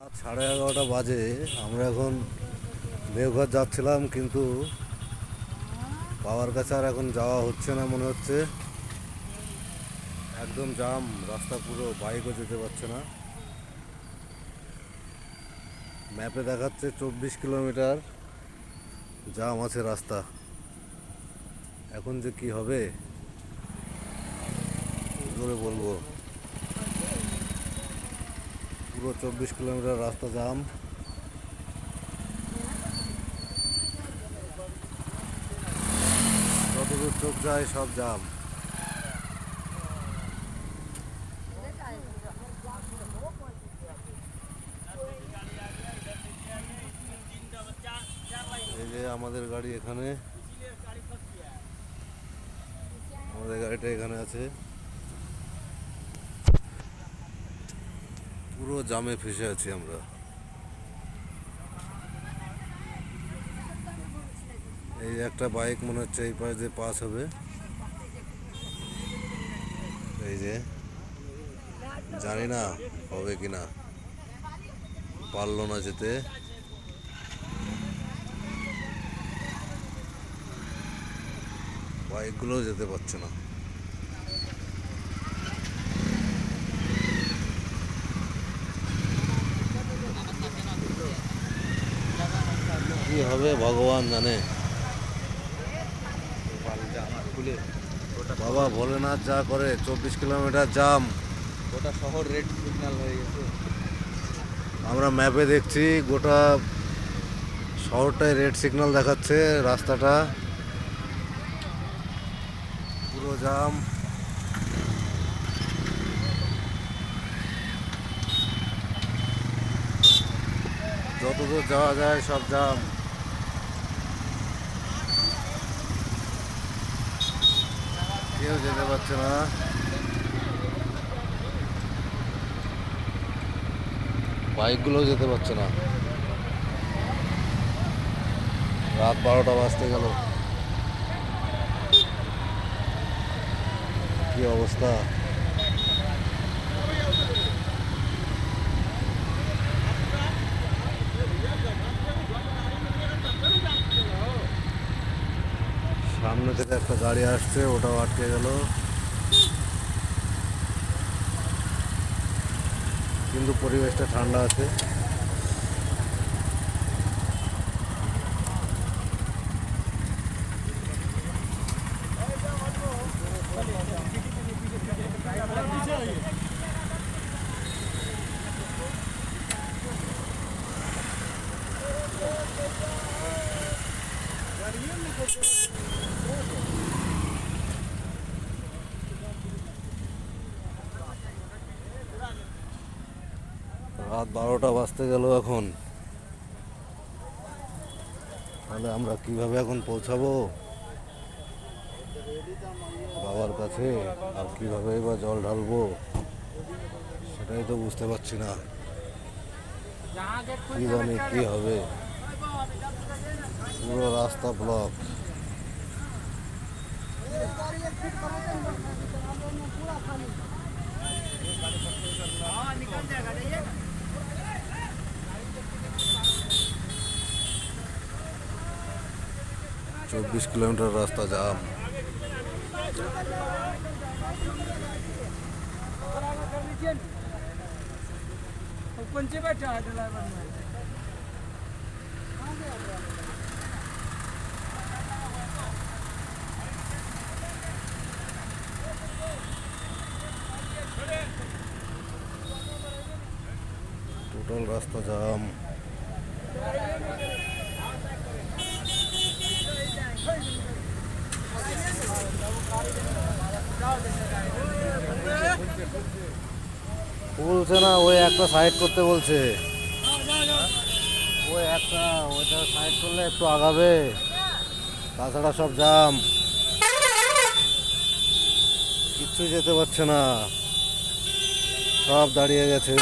রাত সাড়ে এগারোটা বাজে, আমরা এখন দেওঘর যাচ্ছিলাম, কিন্তু বাবার কাছে আর এখন যাওয়া হচ্ছে না মনে হচ্ছে। একদম জাম, রাস্তা পুরো বাইকও যেতে পারছে না। ম্যাপে দেখাচ্ছে চব্বিশ কিলোমিটার জাম আছে রাস্তা। এখন যে কি হবে করে বলব? পুরো চব্বিশ কিলোমিটার রাস্তা জাম। যতদূর চোখ যায় সব জাম। এই যে আমাদের গাড়ি এখানে। আমাদের গাড়িটা এখানে আছে। পুরো জামে ফেসে আছি আমরা। এই একটা বাইক মনে হচ্ছে এই পাশে দিয়ে পাস হবে। এই যে, জানি না হবে কি না। পারল না যেতে। বাইকগুলোও যেতে পারছে না কি হবে ভগবান জানে। বাবা ভোলেনাথ যা করে চব্বিশ কিলোমিটার জাম। গোটা শহর রেড সিগন্যাল হয়ে গেছে। আমরা ম্যাপে দেখছি গোটা শহরটায় রেড সিগন্যাল দেখাচ্ছে রাস্তাটা। পুরো জাম। যতদূর যাওয়া যায় সব জাম। কেউ যেতে পারছে না। বাইকগুলোও যেতে পারছে না। রাত বারোটা বাজতে গেল। কি অবস্থা? থেকে একটা গাড়ি আসছে ওটাও আটকে গেল। কিন্তু পরিবেশটা ঠান্ডা আছে। রাত বারোটা বাজতে গেল এখন। তাহলে আমরা কীভাবে এখন পৌঁছাবো? বাবার কাছে আর কীভাবে বা জল ঢালবো, সেটাই তো বুঝতে পারছি না। কি জানি কি হবে। পুরো রাস্তা ব্লক। चौबीस किलोमीटर रास्ता जाम टोटल रास्ता जाम বলছে না, ওই একটা সাইড করতে বলছে। ওই একটা, ওইটা সাইড করলে একটু আগাবে। তাছাড়া সব জাম। কিচ্ছু যেতে পারছে না। সব দাঁড়িয়ে গেছে।